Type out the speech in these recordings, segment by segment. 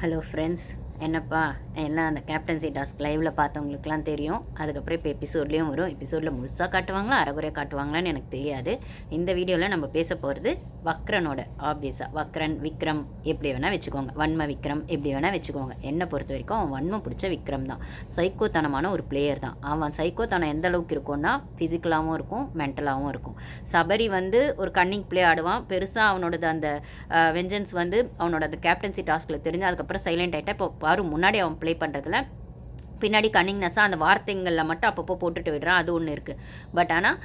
Hello friends என்னப்பா எல்லாம் அந்த கேப்டன்சி டாஸ்க் லைவில் பார்த்தவங்களுக்குலாம் தெரியும். அதுக்கப்புறம் இப்போ எபிசோட்லேயும் வரும். எபிசோடில் முழுசாக காட்டுவாங்களா அரைகுறையாக காட்டுவாங்களான்னு எனக்கு தெரியாது. இந்த வீடியோவில் நம்ம பேச போகிறது வக்ரனோட ஆப்வியஸாக வக்ரன் விக்ரம் எப்படி வேணால் வச்சுக்கோங்க. வன்ம விக்ரம் எப்படி வேணால் வச்சுக்கோங்க. என்னை பொறுத்த வரைக்கும் அவன் வன்மம் பிடிச்ச விக்ரம் தான். சைக்கோத்தனமான ஒரு பிளேயர் தான். அவன் சைக்கோத்தனம் எந்த அளவுக்கு இருக்கும்னா ஃபிசிக்கலாகவும் இருக்கும் மென்டலாகவும் இருக்கும். சபரி வந்து ஒரு கன்னிங் பிளே ஆடுவான். பெருசாக அவனோடது அந்த வெஞ்சன்ஸ் வந்து அவனோட அந்த கேப்டன்சி டாஸ்கில் தெரிஞ்சு அதுக்கப்புறம் சைலண்ட் ஆகிட்டா இப்போ பாரு முன்னாடி அவன் ப்ளே பண்ணுறதுல பின்னாடி கன்னிங்னஸாக அந்த வார்த்தைங்களில் மட்டும் அப்பப்போ போட்டுட்டு விடுறான். அது ஒன்று இருக்குது பட் ஆனால்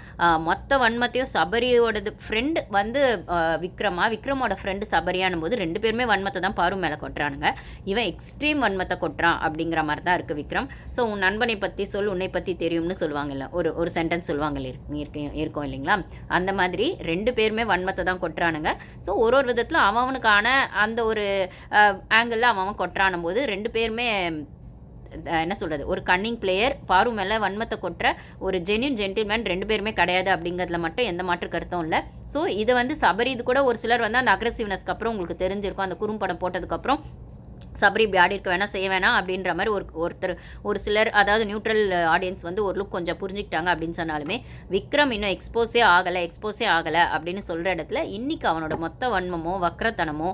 மொத்த வன்மத்தையும் சபரியோடது ஃப்ரெண்டு வந்து விக்ரமா விக்ரமோட ஃப்ரெண்டு சபரியானும் போது ரெண்டு பேருமே வன்மத்தை தான் பாரு மேலே கொட்டுறானுங்க. இவன் எக்ஸ்ட்ரீம் வன்மத்தை கொட்டுறான் அப்படிங்கிற மாதிரி தான் இருக்குது விக்ரம். ஸோ உன் நண்பனை பற்றி சொல் உன்னை பற்றி தெரியும்னு சொல்லுவாங்கல்ல. ஒரு ஒரு சென்டென்ஸ் சொல்லுவாங்க இருக்கு இருக்கும் இல்லைங்களா? அந்த மாதிரி ரெண்டு பேருமே வன்மத்தை தான் கொட்டுறானுங்க. ஸோ ஒரு ஒரு விதத்தில் அவனுக்கான அந்த ஒரு ஆங்கிளில் அவன் அவன் கொட்டுறானும் போது ரெண்டு பேருமே என்ன சொல்கிறது ஒரு கன்னிங் பிளேயர் பாரு மேலே வன்மத்தை கொட்டுற ஒரு ஜென்யூன் ஜென்டில்மேன் ரெண்டு பேருமே கிடையாது அப்படிங்கிறதுல மட்டும் எந்த மாற்று கருத்தும் இல்லை. ஸோ இது வந்து சபரி இது கூட ஒரு சிலர் வந்து அந்த அக்ரஸிவ்னஸ்க்கு அப்புறம் உங்களுக்கு தெரிஞ்சிருக்கும். அந்த குறும்படம் போட்டதுக்கப்புறம் சபரி இப்படி ஆடி இருக்க வேணாம் செய்ய வேணாம் அப்படின்ற மாதிரி ஒரு ஒருத்தர் ஒரு சிலர் அதாவது நியூட்ரல் ஆடியன்ஸ் வந்து ஒரு லுக் கொஞ்சம் புரிஞ்சுக்கிட்டாங்க அப்படின்னு சொன்னாலுமே விக்ரம் இன்னும் எக்ஸ்போஸே ஆகலை எக்ஸ்போஸே ஆகலை அப்படின்னு சொல்கிற இடத்துல இன்னைக்கு அவனோட மொத்த வன்மமோ வக்ரத்தனமோ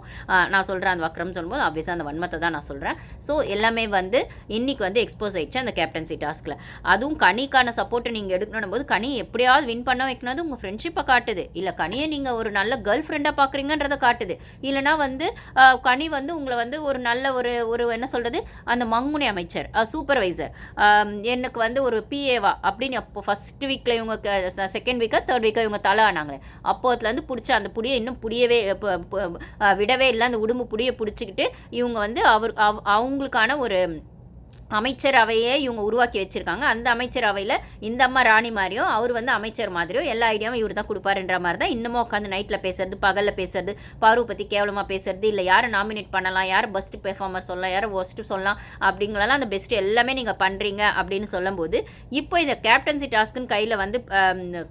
நான் சொல்கிறேன் அந்த வக்ரம் சொல்லும்போது ஆப்வியஸாக அந்த வன்மத்தை தான் நான் சொல்கிறேன் ஸோ எல்லாமே வந்து இன்னைக்கு வந்து எக்ஸ்போஸ் ஆயிடுச்சு அந்த கேப்டன்சி டாஸ்கில் அதுவும் கனிக்கான சப்போர்ட்டை நீங்கள் எடுக்கணும் போது கனி எப்படியாவது வின் பண்ண வைக்கணும் உங்கள் ஃப்ரெண்ட்ஷிப்பை காட்டுது. இல்லை கனியை நீங்கள் ஒரு நல்ல கேர்ள் ஃப்ரெண்டாக பார்க்குறீங்கன்றதை காட்டுது. இல்லைனா வந்து கனி வந்து உங்களை வந்து ஒரு நல்ல ஒரு ஒரு என்ன சொல்கிறது அந்த மங்குனி அமைச்சர் சூப்பர்வைசர் எனக்கு வந்து ஒரு பிஏவா அப்படின்னு அப்போ ஃபர்ஸ்ட் வீக்கில் இவங்க செகண்ட் வீக்காக தேர்ட் வீக்காக இவங்க தலை ஆனாங்களே அப்போத்துலேருந்து பிடிச்ச அந்த புடியை இன்னும் புடியவே விடவே இல்லை. அந்த உடும்பு புடியை பிடிச்சிக்கிட்டு இவங்க வந்து அவர் அவ- அவங்களுக்கான ஒரு அமைச்சரவையே இவங்க உருவாக்கி வச்சிருக்காங்க. அந்த அமைச்சரவையில் இந்த அம்மா ராணி மாதிரியும் அவர் வந்து அமைச்சர் மாதிரியும் எல்லா ஐடியாவும் இவர் தான் கொடுப்பாருன்ற மாதிரி தான் இன்னமும் உட்காந்து நைட்டில் பேசுறது பகலில் பேசுறது பார்வை பற்றி கேவலமாக பேசுறது இல்லை யாரை நாமினேட் பண்ணலாம் யார் பெஸ்ட் பெர்ஃபார்மர் சொல்லலாம் யாரை ஒஸ்ட்டு சொல்லலாம் அப்படிங்களெல்லாம் அந்த பெஸ்ட் எல்லாமே நீங்கள் பண்ணுறீங்க அப்படின்னு சொல்லும்போது இப்போ இந்த கேப்டன்சி டாஸ்க்குன்னு கையில் வந்து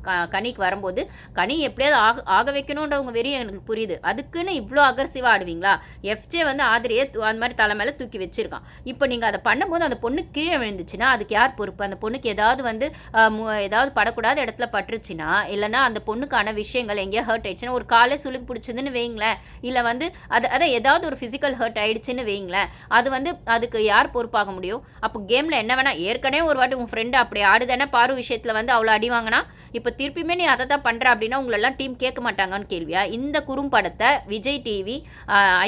க- கனிக்கு வரும்போது கனி எப்படியாவது ஆக ஆக வைக்கணுன்றவங்க வெறியும் எனக்கு புரியுது. அதுக்குன்னு இவ்வளோ அகர்சிவாக ஆடுவீங்களா? எஃப்ஜே வந்து ஆதிரியே அந்த மாதிரி தலை மேலே தூக்கி வச்சுருக்கான். இப்போ நீங்கள் அதை பண்ணும்போது அந்த பொண்ணு கீழே விழுந்துச்சுன்னா அதுக்கு யார் பொறுப்பு? அந்த பொண்ணுக்கு ஏதாவது வந்து மு- ஏதாவது படக்கூடாத இடத்துல பட்டுருச்சுன்னா இல்லைன்னா அந்த பொண்ணுக்கான விஷயங்கள் எங்கேயோ ஹர்ட் ஆயிடுச்சுன்னா ஒரு காலை சுளுக்கு பிடிச்சதுன்னு வைங்களேன். இல்லை வந்து அது அதை ஏதாவது ஒரு ஃபிசிக்கல் ஹர்ட் ஆயிடுச்சுன்னு வைங்களேன். அது வந்து அதுக்கு யார் பொறுப்பாக முடியும்? அப்போ கேமில் என்ன வேணால் ஏற்கனவே ஒரு வாட்டி உன் ஃப்ரெண்டு அப்படி ஆடுதானே பாரு விஷயத்தில் வந்து அவ்வளோ அடி வாங்கினா இப்போ திருப்பியுமே நீ அதை தான் பண்ணுற அப்படின்னா உங்களெல்லாம் டீம் கேட்க மாட்டாங்கன்னு கேள்வியா? இந்த குறும்படத்தை விஜய் டிவி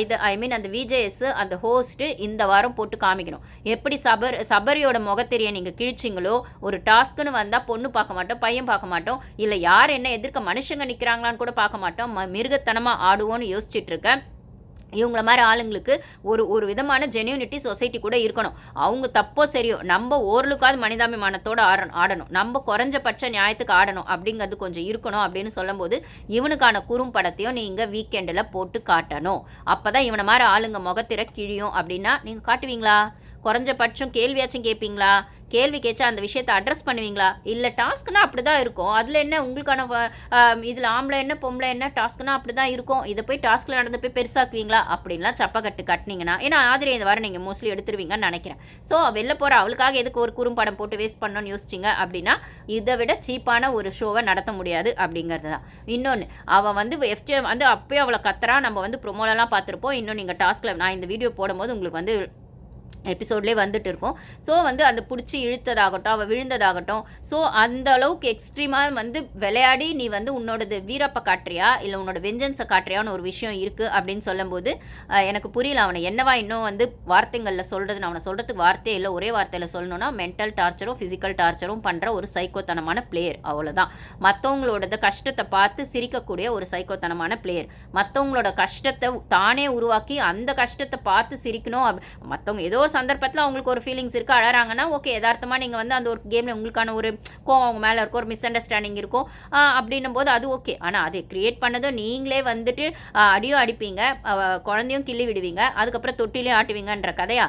இது ஐ மீன் அந்த விஜேஎஸ் அந்த ஹோஸ்ட்டு இந்த வாரம் போட்டு காமிக்கணும். எப்படி சபர் சபரியோட முகத்தெரிய நீங்கள் கிழிச்சிங்களோ ஒரு டாஸ்க்குன்னு வந்தால் பொண்ணு பார்க்க மாட்டோம் பையன் பார்க்க மாட்டோம் இல்லை யார் என்ன எதிர்க்க மனுஷங்க நிற்கிறாங்களான்னு கூட பார்க்க மாட்டோம் மிருகத்தனமாக ஆடுவோன்னு யோசிச்சுட்டு இருக்கேன் இவங்கள மாதிரி ஆளுங்களுக்கு ஒரு ஒரு விதமான ஜென்யூனிட்டி சொசைட்டி கூட இருக்கணும். அவங்க தப்போ சரியோ நம்ம ஓரளவுக்காவது மனிதாபிமானத்தோடு ஆடணும் ஆடணும் நம்ம குறைஞ்சபட்ச நியாயத்துக்கு ஆடணும் அப்படிங்கிறது கொஞ்சம் இருக்கணும் அப்படின்னு சொல்லும்போது இவனுக்கான குறும்படத்தையும் நீங்கள் வீக்கெண்டில் போட்டு காட்டணும். அப்போ தான் இவனை மாதிரி ஆளுங்க முகத்திர கிழியும் அப்படின்னா நீங்கள் காட்டுவீங்களா? குறைஞ்சபட்சம் கேள்வியாச்சும் கேட்பீங்களா? கேள்வி கேச்சா அந்த விஷயத்தை அட்ரஸ் பண்ணுவீங்களா? இல்லை டாஸ்க்னா அப்படி தான் இருக்கும். அதில் என்ன உங்களுக்கான இதில் ஆம்பளை என்ன பொம்பளை என்ன டாஸ்க்னா அப்படி தான் இருக்கும். இதை போய் டாஸ்கில் நடந்து போய் பெருசாக்குவீங்களா? அப்படின்லாம் சப்பக்கட்டு கட்டினீங்கன்னா ஏன்னா ஆதிரி இந்த வாரம் நீங்கள் மோஸ்ட்லி எடுத்துருவீங்கன்னு நினைக்கிறேன். ஸோ வெளில போகிற அவளுக்காக எதுக்கு ஒரு குறும்படம் போட்டு வேஸ்ட் பண்ணணும்னு யோசிச்சிங்க அப்படின்னா இதை விட சீப்பான ஒரு ஷோவை நடத்த முடியாது அப்படிங்கிறது தான். இன்னொன்று அவன் வந்து எஃப்டிஎம் வந்து அப்பயே அவளை கத்துறா. நம்ம வந்து ப்ரொமோலலாம் பார்த்துருப்போம். இன்னும் நீங்கள் டாஸ்கில் நான் இந்த வீடியோ போடும்போது உங்களுக்கு வந்து எபிசோட்லேயே வந்துட்டு இருக்கும். ஸோ வந்து அந்த பிடிச்சி இழுத்ததாகட்டும் அவள் விழுந்ததாகட்டும் ஸோ அந்த அளவுக்கு எக்ஸ்ட்ரீமாக வந்து விளையாடி நீ வந்து உன்னோடது வீரப்பை காட்டுறியா? இல்லை உன்னோட வெஞ்சன்ஸை காட்டுறியான்னு ஒரு விஷயம் இருக்குது அப்படின்னு சொல்லும்போது எனக்கு புரியல அவனை. என்னவா இன்னும் வந்து வார்த்தைகளில் சொல்கிறது நான் அவனை சொல்கிறதுக்கு வார்த்தையே இல்லை. ஒரே வார்த்தையில் சொல்லணும்னா மென்டல் டார்ச்சரும் ஃபிசிக்கல் டார்ச்சரும் பண்ணுற ஒரு சைக்கோத்தனமான பிளேயர் அவ்வளோதான் மற்றவங்களோட கஷ்டத்தை பார்த்து சிரிக்கக்கூடிய ஒரு சைக்கோத்தனமான பிளேயர் மற்றவங்களோட கஷ்டத்தை தானே உருவாக்கி அந்த கஷ்டத்தை பார்த்து சிரிக்கணும். மற்றவங்க ஏதோ சந்தர்ப்பத்தில் அவங்களுக்கு ஒரு ஃபீலிங்ஸ் இருக்குது அழறாங்கன்னா ஓகே யதார்த்தமாக நீங்கள் வந்து அந்த ஒரு கேமில் உங்களுக்கான ஒரு கோவம் அவங்க மேலே இருக்கும் ஒரு மிஸ் அண்டர்ஸ்டாண்டிங் இருக்கும். அப்படின்னும் போது அது ஓகே ஆனால் அதை கிரியேட் பண்ணதும் நீங்களே வந்துட்டு அடியும் அடிப்பீங்க குழந்தையும் கிள்ளி விடுவீங்க அதுக்கப்புறம் தொட்டிலையும் ஆட்டுவீங்கன்ற கதையா?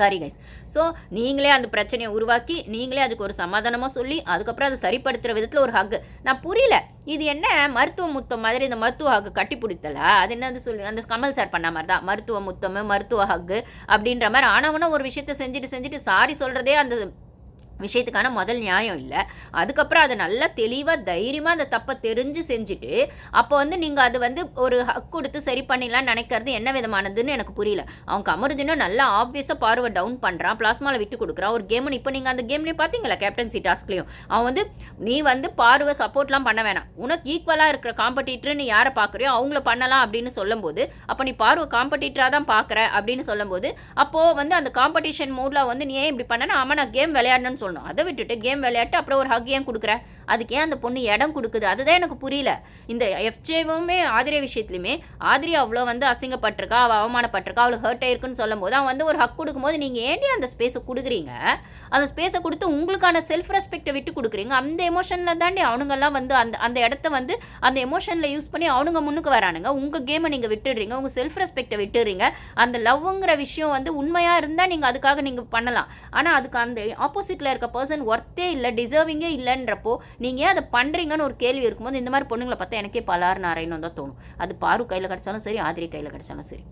சாரி கைஸ் ஸோ நீங்களே அந்த பிரச்சனையை உருவாக்கி நீங்களே அதுக்கு ஒரு சமாதானமாக சொல்லி அதுக்கப்புறம் அதை சரிப்படுத்துகிற விதத்தில் ஒரு ஹக்கு நான் புரியல. இது என்ன? மருத்துவ முத்தம் மாதிரி இந்த மருத்துவ ஹக்கு கட்டி பிடித்தல? அது என்னது சொல்லி? அந்த கமல் சார் பண்ண மாதிரி தான். மருத்துவ முத்தம் மருத்துவ ஹக்கு அப்படின்ற மாதிரி ஆனவனும் ஒரு விஷயத்த செஞ்சுட்டு செஞ்சுட்டு சாரி சொல்கிறதே அந்த விஷயத்துக்கான முதல் நியாயம் இல்லை. அதுக்கப்புறம் அதை நல்லா தெளிவாக தைரியமாக அந்த தப்பை தெரிஞ்சு செஞ்சுட்டு அப்போ வந்து நீங்கள் அது வந்து ஒரு ஹக் கொடுத்து சரி பண்ணிடலாம்னு நினைக்கிறது என்ன விதமானதுன்னு எனக்கு புரியல. அவன் கமருதினும் நல்லா ஆப்வியஸாக பார்வை டவுன் பண்ணுறான் பிளாஸ்மாவில் விட்டு கொடுக்குறான். ஒரு கேம்னு இப்போ நீங்கள் அந்த கேம்லேயும் பார்த்தீங்களா கேப்டன்சி டாஸ்க்லேயும் அவன் வந்து நீ வந்து பார்வை சப்போர்ட்லாம் பண்ண வேணாம். உனக்கு ஈக்குவலாக இருக்கிற காம்படிட்டர் நீ யாரை பார்க்குறியோ அவங்கள பண்ணலாம் அப்படின்னு சொல்லும்போது அப்போ நீ பார்வை காம்படிட்டராக தான் பார்க்குற அப்படின்னு சொல்லும்போது அப்போது வந்து அந்த காம்படிஷன் மூடில் வந்து நீ ஏன் இப்படி பண்ணனா ஆமாம் நான் கேம் விளையாடணும்னு சொல்லணும். அதை விட்டுட்டு கேம் விளையாட்டு அப்புறம் ஒரு ஹக் ஏன் கொடுக்குற? அதுக்கு ஏன் அந்த பொண்ணு இடம் கொடுக்குது? அதுதான் எனக்கு புரியல. இந்த எஃப்ஜேவுமே ஆதிரியா விஷயத்துலையுமே ஆதிரி அவ்வளோ வந்து அசிங்கப்பட்டிருக்கா அவள் அவமானப்பட்டிருக்கா அவளுக்கு ஹர்ட் ஆயிருக்குன்னு சொல்லும் போது அவன் வந்து ஒரு ஹக் கொடுக்கும்போது நீங்கள் ஏன்டி அந்த ஸ்பேஸை கொடுக்குறீங்க? அந்த ஸ்பேஸை கொடுத்து உங்களுக்கான செல்ஃப் ரெஸ்பெக்டை விட்டு கொடுக்குறீங்க. அந்த எமோஷனில் தாண்டி அவனுங்கெல்லாம் வந்து அந்த அந்த இடத்த வந்து அந்த எமோஷனில் யூஸ் பண்ணி அவனுங்க முன்னுக்கு வரானுங்க. உங்கள் கேமை நீங்கள் விட்டுடுறீங்க உங்கள் செல்ஃப் ரெஸ்பெக்டை விட்டுடுறீங்க. அந்த லவ்ங்கிற விஷயம் வந்து உண்மையாக இருந்தால் நீங்கள் அதுக்காக நீங்கள் பண்ணலாம். ஆனால் அதுக்கு அந்த ஆப்போசிட்டில் இருக்க பர்சன் ஒர்த்தே இல்லை டிசர்விங்கே இல்லைன்றப்போ நீங்கள் ஏன் அதை பண்ணுறீங்கன்னு ஒரு கேள்வி இருக்கும்போது இந்த மாதிரி பொண்ணுங்களை பார்த்தா எனக்கே பலார் நாராயணம் தான் தோணும். அது பாரு கையில் கிடச்சாலும் சரி ஆதிரி கையில் கிடச்சாலும் சரி.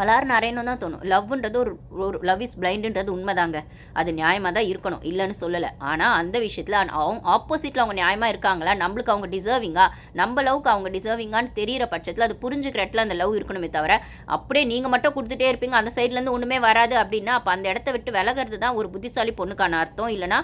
பலார் நிறையணும் தான் தோணும். லவ்ன்றது ஒரு ஒரு லவ் இஸ் பிளைண்டுன்றது உண்மைதாங்க. அது நியாயமாக தான் இருக்கணும். இல்லைன்னு சொல்லலை. ஆனால் அந்த விஷயத்தில் அவங்க ஆப்போசிட்டில் அவங்க நியாயமாக இருக்காங்களா? நம்மளுக்கு அவங்க டிசர்விங்கா நம்ம லவ்க்கு அவங்க டிசர்விங்கான்னு தெரியிற பட்சத்தில் அது புரிஞ்சுக்கிற இடத்துல அந்த லவ் இருக்கணுமே தவிர அப்படியே நீங்கள் மட்டும் கொடுத்துட்டே இருப்பீங்க. அந்த சைட்லேருந்து ஒன்றுமே வராது அப்படின்னா அப்போ அந்த இடத்த விட்டு விலகிறது தான் ஒரு புத்திசாலி பொண்ணுக்கான அர்த்தம். இல்லைனா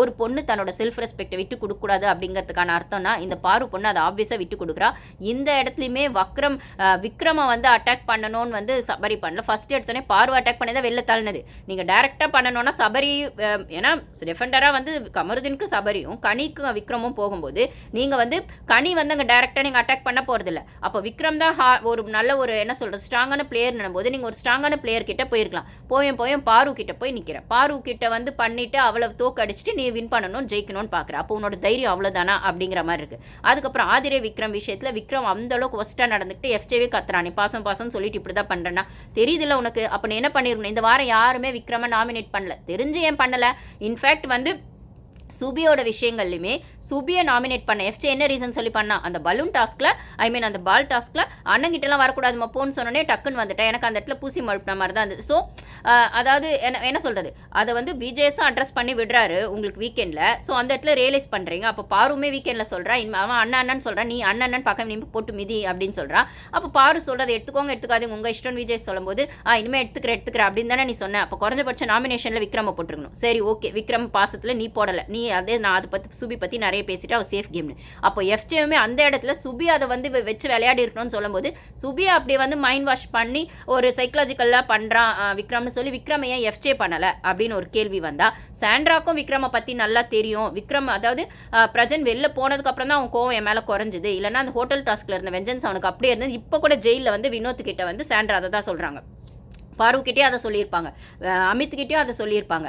ஒரு பொண்ணு தன்னோட செல்ஃப் ரெஸ்பெக்டை விட்டு கொடுக்கக்கூடாது அப்படிங்கிறதுக்கான அர்த்தம்னா இந்த பாரு பொண்ணு அதை ஆப்வியஸாக விட்டு கொடுக்குறா. இந்த இடத்துலையுமே வக்ரம் விக்ரமை வந்து அட்டாக் பண்ணணும்னு வந்து சபரி பண்ணல. ஃபஸ்ட் எடுத்தோடனே பார்வை அட்டாக் பண்ணி தான் வெளில தள்ளினது. நீங்கள் டேரெக்டாக பண்ணணும்னா சபரி ஏன்னா டிஃபெண்டராக வந்து கமருதீனுக்கு சபரியும் கனிக்கும் விக்ரமும் போகும்போது நீங்கள் வந்து கனி வந்து அங்கே டேரெக்டாக நீங்கள் அட்டாக் பண்ண போகிறதில்ல அப்போ விக்ரம் தான் ஹா ஒரு நல்ல ஒரு என்ன சொல்கிறது ஸ்ட்ராங்கான பிளேயர் போது நீங்கள் ஒரு ஸ்ட்ராங்கான பிளேயர் கிட்ட போயிருக்கலாம். போயும் போயும் பாரு கிட்ட போய் நிற்கிறேன் பாரு கிட்ட வந்து பண்ணிவிட்டு அவ்வளோ தோக்கடிச்சிட்டு நீ வின் பண்ணணும் ஜெயிக்கணும்னு பார்க்குற அப்போ உன்னோட தைரியம் அவ்வளோதானா அப்படிங்கிற மாதிரி இருக்குது அதுக்கப்புறம் ஆதிரே விக்ரம் விஷயத்தில் விக்ரம் அந்தளவுக்கு ஒஸ்ட்டாக நடந்துக்கிட்டு எஃப்ஜேவே கத்துறானே. நீ பாசம் பாசம் சொல்லிட்டு இப்படி தான் பண்ணுறேன்னா தெரியுதுல்ல உனக்கு. அப்போ என்ன பண்ணிருக்கணும்? இந்த வாரம் யாருமே விக்ரம நாமினேட் பண்ணல. தெரிஞ்சு ஏன் பண்ணலை? இன்ஃபேக்ட் வந்து சுபியோட விஷயங்கள்லையுமே சுபியை நாமினேட் பண்ண. எஃப்ஜே என்ன ரீசன் சொல்லி பண்ணா? அந்த பலூன் டாஸ்கில் ஐ மீன் அந்த பால் டாஸ்கில் அண்ணங்கிட்டலாம் வரக்கூடாதுமா போன்னு சொன்னோன்னே டக்குன்னு வந்துட்டேன். எனக்கு அந்த இடத்துல பூசி மழுப்பின மாதிரி தான் இருந்தது. ஸோ அதாவது என்ன என்ன சொல்கிறது அதை வந்து பிஜேஎஸும் அட்ரஸ் பண்ணி விடுறாரு உங்களுக்கு வீக்கெண்டில் ஸோ அந்த இடத்துல ரியலைஸ் பண்ணுறீங்க அப்போ பாருமே வீக்கெண்டில் சொல்கிறா அவன் அண்ணன் அண்ணன் சொல்கிறான் நீ அண்ணன் அண்ணன் பக்கம் நீ போட்டு மிதி அப்படின்னு சொல்கிறான் அப்போ பாரு சொல்கிறது எடுத்துக்கோங்க எடுத்துக்காது உங்கள் இஷ்டம் விஜய் சொல்லும்போது ஆ இனிமேல் எடுத்துக்கிற எடுத்துக்கிற அப்படின்னு தானே நீ சொன்ன. அப்போ குறைஞ்சபட்ச நாமினேஷனில் விக்ரம போட்டுருக்கணும். சரி ஓகே விக்ரம் பாசத்தில் நீ போடலை. நீ அதே நான் அதை பற்றி சுபி பற்றி நிறைய பேசிட்டு அவள் சேஃப் கேம்னு அப்போ எஃப்ஜேவுமே அந்த இடத்துல சுபி அதை வந்து வச்சு விளையாடி இருக்கணும்னு சொல்லும்போது சுபியா அப்படி வந்து மைண்ட் வாஷ் பண்ணி ஒரு சைக்கலாஜிக்கலாக பண்ணுறான் விக்ரம்னு சொல்லி விக்ரம் ஏன் எஃப்ஜே பண்ணலை? அப்படின்னு ஒரு கேள்வி வந்தால் சாண்ட்ராக்கும் விக்ரமை பற்றி நல்லா தெரியும். விக்ரம் அதாவது பிரஜன் வெளில போனதுக்கப்புறம் தான் அவன் கோவம் என் மேலே குறைஞ்சிது. இல்லைனா அந்த ஹோட்டல் டாஸ்கில் இருந்த வெஞ்சன்ஸ் அவனுக்கு அப்படியே இருந்தது. இப்போ கூட ஜெயிலில் வந்து வினோத் கிட்ட வந்து சாண்ட்ரா அதை தான் சொல்கிறாங்க பார்வைக்கிட்டேயும் அதை சொல்லியிருப்பாங்க. அமித்கிட்டேயும் அதை சொல்லியிருப்பாங்க.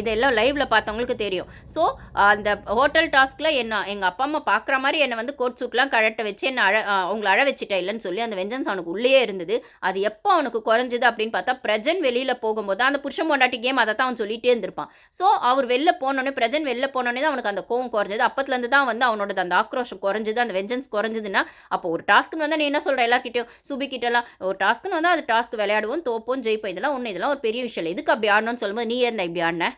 இதெல்லாம் லைவில் பார்த்தவங்களுக்கு தெரியும். ஸோ அந்த ஹோட்டல் டாஸ்கில் என்ன எங்கள் அப்பா அம்மா பார்க்குற மாதிரி என்னை வந்து கோட் சூட்லாம் கழட்ட வச்சு என்னை அழ அவங்கள அழ வச்சுட்டா இல்லைன்னு சொல்லி அந்த வெஞ்சன்ஸ் அவனுக்கு உள்ளே இருந்தது. அது எப்போ அவனுக்கு குறைஞ்சது அப்படின்னு பார்த்தா பிரஜன் வெளியில் போகும்போது அந்த புருஷன் பொண்டாட்டி கேம் அதை தான் அவன் சொல்லிகிட்டே இருந்திருப்பான். ஸோ அவர் வெளில போனோடனே பிரஜன் வெளில போனோடனே தான் அவனுக்கு அந்த கோவம் குறைஞ்சது. அப்பத்துலேருந்து தான் வந்து அவனோட அந்த ஆக்ரோஷம் குறைஞ்சது அந்த வெஞ்சன்ஸ் குறைஞ்சதுன்னா அப்போ ஒரு டாஸ்க்குன்னு வந்தால் நீ என்ன சொல்கிற எல்லாருக்கிட்டையும் சுபிக்கிட்டலாம் ஒரு டாஸ்க்குன்னு வந்தால் அது டாஸ்க் விளையாடுவோம் தோப்போம் இப்போ இதெல்லாம் ஒன்று இதெல்லாம் ஒரு பெரிய விஷயம் இல்லை. எதுக்கு அப்படி ஆடணும்னு சொல்லும்போது நீ ஏன் இப்படி ஆடின?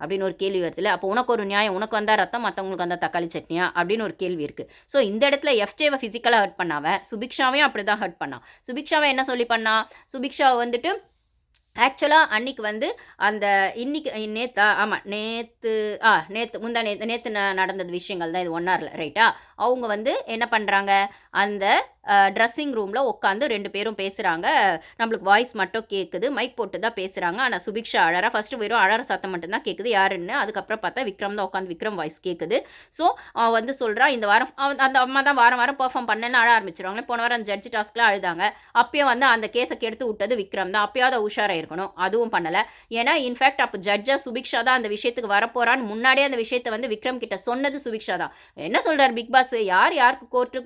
அப்படின்னு ஒரு கேள்வி வருதுல அப்போ உனக்கு ஒரு நியாயம் உனக்கு வந்தால் ரத்தம் மற்றவங்களுக்கு வந்தால் தக்காளி சட்னியா? அப்படின்னு ஒரு கேள்வி இருக்குது ஸோ இந்த இடத்துல எஃப்ஜேவை ஃபிசிக்கலாக ஹர்ட் பண்ணாவ சுபிக்ஷாவையும் அப்படி தான் ஹர்ட் பண்ணான் சுபிக்ஷாவை என்ன சொல்லி பண்ணா? சுபிக்ஷாவை வந்துட்டு ஆக்சுவலாக அன்னைக்கு வந்து அந்த இன்னைக்கு நேத்தா ஆமாம் நேற்று ஆ நேற்று முந்தா நேற்று நேற்று நடந்தது விஷயங்கள் தான் இது ஒன்றாரில் ரைட்டா அவங்க வந்து என்ன பண்ணுறாங்க அந்த ட்ரெஸ்ஸிங் ரூமில் உட்காந்து ரெண்டு பேரும் பேசுகிறாங்க நம்மளுக்கு வாய்ஸ் மட்டும் கேட்குது மைக் போட்டு தான் பேசுகிறாங்க ஆனால் சுபிக்ஷா அழறா ஃபஸ்ட்டு வெறும் அழற சத்தம் மட்டும்தான் கேட்குது யாருன்னு? அதுக்கப்புறம் பார்த்தா விக்ரம் தான் உட்காந்து விக்ரம் வாய்ஸ் கேட்குது ஸோ அவன் வந்து சொல்கிறான் இந்த வாரம் அந்த அம்மா தான் வாரம் வாரம் பர்ஃபார்ம் பண்ணேன்னு அழ ஆரம்பிச்சிருவாங்க. போன வாரம் அந்த ஜட்ஜி டாஸ்க்கில் அழுதாங்க. அப்பயும் வந்து அந்த கேஸை கெடுத்து விட்டது விக்ரம் தான். அப்பயாவது உஷாராக இருக்கணும். அதுவும் பண்ணலை. ஏன்னா இன்ஃபேக்ட் அப்போ ஜட்ஜாக சுபிக்ஷா தான் அந்த விஷயத்துக்கு வரப்போகிறான்னு முன்னாடியே அந்த விஷயத்தை வந்து விக்ரம் கிட்ட சொன்னது சுபிக்ஷா தான். என்ன சொல்கிறார் பிக் பாஸ்? யார் யாருக்கு கோர்ட்டு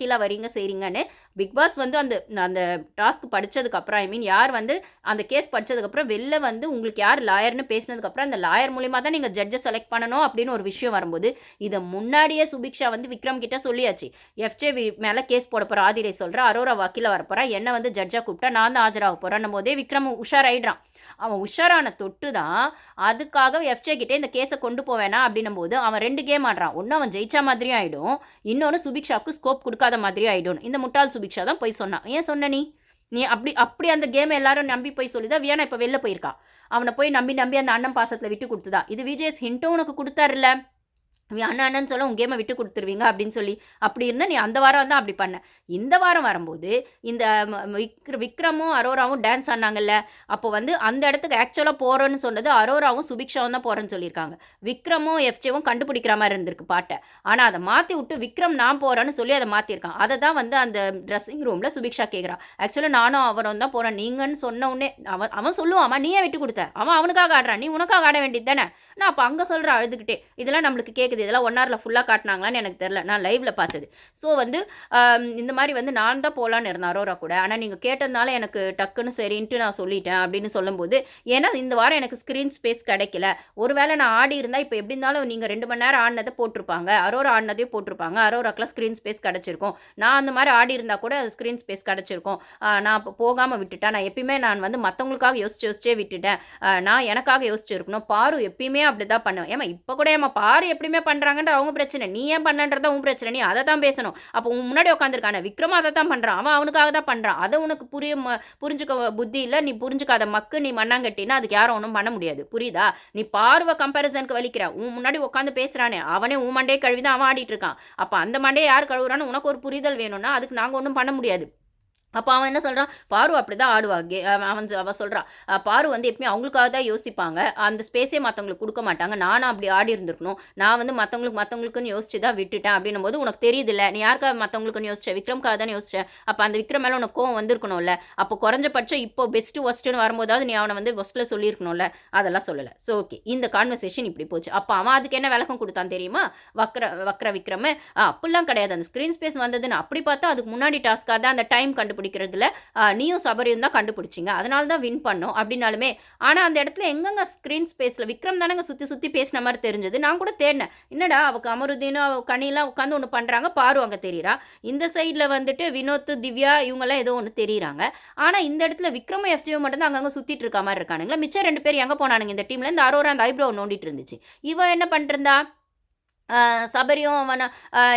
வக்கீலாக வரீங்க செய்கிறீங்கன்னு பிக் பாஸ் வந்து அந்த அந்த டாஸ்க் படித்ததுக்கப்புறம் ஐ மீன் யார் வந்து அந்த கேஸ் படித்ததுக்கப்புறம் வெளில வந்து உங்களுக்கு யார் லாயர்னு பேசினதுக்கப்புறம் அந்த லாயர் மூலிமா தான் நீங்கள் ஜட்ஜை செலக்ட் பண்ணணும் அப்படின்னு ஒரு விஷயம் வரும்போது இதை முன்னாடியே சுபிக்ஷா வந்து விக்ரம் கிட்ட சொல்லியாச்சு. எஃப்ஜே மேலே கேஸ் போட போகிற ஆதிரை சொல்கிற அரோரா வக்கீல வரப்போகிறேன் என்னை வந்து ஜட்ஜாக கூப்பிட்டா நான் தான் ஆஜராக போகிறேன்னும் போதே விக்ரம் உஷாராயிடுறான். அவன் உஷாரான தொட்டு தான் அதுக்காக எஃப்ஜே கிட்டே இந்த கேஸை கொண்டு போவேனா அப்படின்னும் போது அவன் ரெண்டு கேம் ஆடுறான். ஒன்று அவன் ஜெயிச்சா மாதிரியும் ஆகிடும் இன்னொன்று சுபிக்ஷாவுக்கு ஸ்கோப் கொடுக்காத மாதிரி ஆகிடும் இந்த முட்டாள் சுபிக்ஷா தான் போய் சொன்னான். ஏன் சொன்ன நீ? நீ அப்படி அப்படி அந்த கேம் எல்லாரும் நம்பி போய் சொல்லிதான் வியானா இப்போ வெளில போயிருக்கா. அவனை போய் நம்பி நம்பி அந்த அண்ணன் பாசத்தில் விட்டு கொடுத்துதா இது விஜய் ஹிண்ட்டும் உனக்கு கொடுத்தாருல்ல? அண்ணா அண்ணன் சொல்ல உன் கேமை விட்டு கொடுத்துருவீங்க அப்படின்னு சொல்லி அப்படி இருந்தால் நீ அந்த வாரம் தான் அப்படி பண்ண. இந்த வாரம் வரும்போது இந்த விக்ர விக்ரமும் அரோராவும் டான்ஸ் ஆனாங்கல்ல அப்போ வந்து அந்த இடத்துக்கு ஆக்சுவலாக போகிறோன்னு சொன்னது அரோராவும் சுபிக்ஷாவும் தான் போகிறேன்னு சொல்லியிருக்காங்க. விக்ரமும் எஃப்ஜேவும் கண்டுபிடிக்கிற மாதிரி இருந்திருக்கு பாட்டை. ஆனால் அதை மாற்றி விட்டு விக்ரம் நான் போகிறேன்னு சொல்லி அதை மாற்றிருக்கான் அதை தான் வந்து அந்த ட்ரெஸ்ஸிங் ரூமில் சுபிக்ஷா கேட்குறான் ஆக்சுவலாக நானும் அவரும் தான் போகிறேன் நீங்கன்னு சொன்ன உடனே அவன் அவன் சொல்லுவான் நீயே விட்டு கொடுத்த. அவன் அவனுக்காக ஆடுறான் நீ உனக்காக ஆட வேண்டியது தானே? நான் அப்போ அங்கே சொல்கிறேன் அழுதுகிட்டே. இதெல்லாம் நம்மளுக்கு கேட்குது பார்க்குது இதெல்லாம் ஒன் ஹவரில் ஃபுல்லாக காட்டினாங்களான்னு எனக்கு தெரில நான் லைவில் பார்த்தது. ஸோ வந்து இந்த மாதிரி வந்து நான் தான் போகலான்னு இருந்தேன் அரோரா கூட. ஆனால் நீங்கள் கேட்டதுனால எனக்கு டக்குன்னு சரின்ட்டு நான் சொல்லிட்டேன் அப்படின்னு சொல்லும்போது ஏன்னா இந்த வாரம் எனக்கு ஸ்க்ரீன் ஸ்பேஸ் கிடைக்கல. ஒருவேளை நான் ஆடி இருந்தால் இப்போ எப்படி இருந்தாலும் நீங்கள் ரெண்டு மணி நேரம் ஆடினதை போட்டிருப்பாங்க. அரோரா ஆடினதே போட்டிருப்பாங்க. அரோராக்கெலாம் ஸ்க்ரீன் ஸ்பேஸ் கிடச்சிருக்கும். நான் அந்த மாதிரி ஆடி இருந்தால் கூட ஸ்க்ரீன் ஸ்பேஸ் கிடச்சிருக்கும். நான் இப்போ போகாமல் விட்டுட்டேன். நான் எப்பயுமே நான் வந்து மற்றவங்களுக்காக யோசிச்சு யோசிச்சே விட்டுட்டேன். நான் எனக்காக யோசிச்சிருக்கணும். பாரு எப்பயுமே அப்படி தான் பண்ணுவேன். ஏமா இப்போ கூட ஏமா பாரு எப்படியுமே பண்ணுறாங்கன்ற அவங்க பிரச்சனை. நீ ஏன் பண்ணன்றத உன் பிரச்சனை. நீ அதை தான் பேசணும். அப்போ உன் முன்னாடி உட்காந்துருக்கான விக்ரம் அதை தான் பண்ணுறான் அவன் அவனுக்காக தான் பண்ணுறான் அதை உனக்கு புரிய புரிஞ்சுக்க புத்தி இல்லை. நீ புரிஞ்சுக்காத மக்கு நீ மண்ணாங்கட்டினா அதுக்கு யாரும் ஒன்றும் பண்ண முடியாது. புரியுதா? நீ பார்வை கம்பேரிசனுக்கு வலிக்கிற. உன் முன்னாடி உட்காந்து பேசுகிறானே அவனே உன் மண்டே கழுவி தான் அவன் ஆடிட்டு இருக்கான். அப்போ அந்த மண்டே யார் கழுவுறான்னு உனக்கு ஒரு புரிதல் வேணும்னா அதுக்கு நாங்கள் ஒன்றும் பண்ண முடியாது. அப்போ அவன் என்ன சொல்கிறான் பாரு அப்படி தான் ஆடுவா கே அவன் அவன் சொல்கிறான் பாரு வந்து எப்பயுமே அவங்களுக்காக தான் யோசிப்பாங்க. அந்த ஸ்பேஸே மற்றவங்களுக்கு கொடுக்க மாட்டாங்க. நானும் அப்படி ஆடி இருந்திருக்கணும். நான் வந்து மற்றவங்களுக்கு மற்றவங்களுக்குன்னு யோசிச்சு தான் விட்டுட்டேன் அப்படின்னும் போது உனக்கு தெரியுதுல்ல. நீ யாருக்காக மற்றவங்களுக்குன்னு யோசிச்ச? விக்ரம்காக தானே யோசிச்சேன் அப்போ அந்த விக்ரம் மேலே உனக்கு கோவம் வந்திருக்கணும்ல. அப்போ குறைஞ்சபட்சம் இப்போ பெஸ்ட்டு ஒஸ்ட்டுன்னு வரும்போதாவது நீ அவனை வந்து ஒஸ்ட்டில் சொல்லியிருக்கணும்ல. அதெல்லாம் சொல்லலை. ஸோ ஓகே இந்த கான்வர்சேஷன் இப்படி போச்சு. அப்போ அவன் அதுக்கு என்ன விளக்கம் கொடுத்தான் தெரியுமா? வக்ர வக்ர விக்ரம். அப்படிலாம் கிடையாது. அந்த ஸ்க்ரீன் ஸ்பேஸ் வந்ததுன்னு அப்படி பார்த்தா அதுக்கு முன்னாடி டாஸ்க்காக தான் அந்த டைம் கண்டுபிடிக்கும் கண்டுபிடிக்கிறதுல நீயும் சபரியும் தான் கண்டுபிடிச்சிங்க. அதனால தான் வின் பண்ணோம் அப்படின்னாலுமே ஆனால் அந்த இடத்துல எங்கெங்க ஸ்க்ரீன் ஸ்பேஸில் விக்ரம் தானேங்க சுற்றி சுற்றி பேசின மாதிரி தெரிஞ்சது. நான் கூட தேடினேன். என்னடா அவள் கமருதீனும் அவள் கனிலாம் உட்காந்து ஒன்று பண்ணுறாங்க பாரு அங்கே தெரியுறா. இந்த சைடில் வந்துட்டு வினோத் திவ்யா இவங்கெல்லாம் ஏதோ ஒன்று தெரியுறாங்க. ஆனால் இந்த இடத்துல விக்ரம் எஃப்ஜிஓ மட்டும் தான் அங்கங்கே சுற்றிட்டு இருக்க மாதிரி இருக்கானுங்களா? மிச்சம் ரெண்டு பேர் எங்கே போனானுங்க? இந்த டீமில் இந்த அரோரா அந்த ஐப்ரோ நோண்டிட்டு இருந்துச்சு. இவன் என்ன பண்ணிருந்தா சபரியும் அவன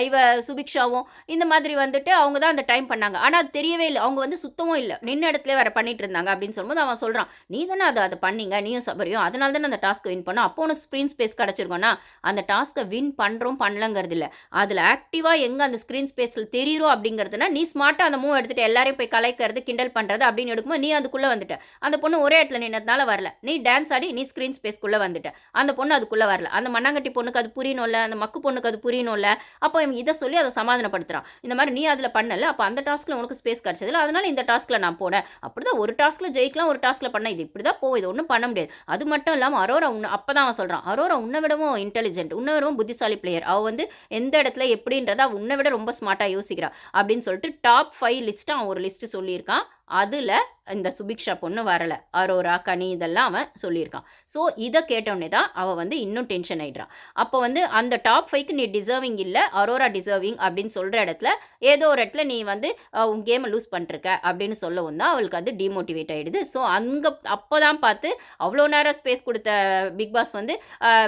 இவ சுபிக்ஷாவும் இந்த மாதிரி வந்துட்டு அவங்க தான் அந்த டைம் பண்ணாங்க. ஆனால் அது தெரியவே இல்லை. அவங்க வந்து சுத்தமும் இல்லை. நின்ன இடத்துல வேற பண்ணிட்டு இருந்தாங்க அப்படின்னு சொல்லும்போது அவன் சொல்கிறான் நீ தானே அதை அதை பண்ணீங்க? நீயும் சபரியும். அதனால தானே அந்த டாஸ்க்கை வின் பண்ணோம். அப்போ உனக்கு ஸ்க்ரீன் ஸ்பேஸ் கிடச்சிருக்கோன்னா அந்த டாஸ்க்கை வின் பண்ணுறோம் பண்ணலங்கிறது இல்லை. அதில் ஆக்டிவாக எங்கே அந்த ஸ்க்ரீன் ஸ்பேஸில் தெரியுறோம் அப்படிங்கிறதுனா நீ ஸ்மார்ட்டாக அந்த மூவ் எடுத்துகிட்டு எல்லாரையும் போய் கலைக்கிறது கிண்டல் பண்ணுறது அப்படின்னு எடுக்கும்போது நீ அதுக்குள்ளே வந்துட்ட. அந்த பொண்ணு ஒரே இடத்துல நின்றதுனால வரல. நீ டான்ஸ் ஆடி நீ ஸ்க்ரீன் ஸ்பேஸ்க்குள்ளே வந்துட்ட. அந்த பொண்ணு அதுக்குள்ளே வரல. அந்த மண்ணாங்கட்டி பொண்ணுக்கு அது புரியணும்ல? அந்த மக்கு பொண்ணுக்கு அது புரியணும்ல அப்போ இவன் இதை சொல்லி அதை சமாதானப்படுத்துகிறான் இந்த மாதிரி நீ அதில் பண்ணல அப்போ அந்த டாஸ்க்கில் உனக்கு ஸ்பேஸ் கிடச்சதில்ல அதனால் இந்த டாஸ்க்கில் நான் போனேன். அப்படி தான் ஒரு டாஸ்க்கில் ஜெயிக்கலாம் ஒரு டாஸ்க்கில் பண்ண இது இப்படி தான் போகும் இது ஒன்றும் பண்ண முடியாது. அது மட்டும் இல்லாமல் அரோரா உன்ன அப்போ தான் அவன் சொல்கிறான் அரோரா உன்னை விடவும் இன்டெலிஜென்ட் உன்னை விடவும் புத்திசாலி பிளேயர் அவள் வந்து எந்த இடத்துல எப்படின்றத உன்னை விட ரொம்ப ஸ்மார்ட்டாக யோசிக்கிறான் அப்படின்னு சொல்லிட்டு டாப் ஃபைவ் லிஸ்ட்டு அவன் ஒரு லிஸ்ட்டு சொல்லியிருக்கான். அதில் இந்த சுபிக்ஷா பொண்ணு வரலை. அரோரா கனி இதெல்லாம் அவன் சொல்லியிருக்கான். ஸோ இதை கேட்டோடனே தான் அவள் வந்து இன்னும் டென்ஷன் ஆகிடுறான் அப்போ வந்து அந்த டாப் ஃபைவ்க்கு நீ டிசர்விங் இல்லை அரோரா டிசர்விங் அப்படின்னு சொல்கிற இடத்துல ஏதோ ஒரு இடத்துல நீ வந்து உன் கேமை லூஸ் பண்ணிருக்க அப்படின்னு சொல்லவும் தான் அவளுக்கு அது டிமோட்டிவேட் ஆகிடுது ஸோ அங்கே அப்போ தான் பார்த்து அவ்வளோ நேரம் ஸ்பேஸ் கொடுத்த பிக் பாஸ் வந்து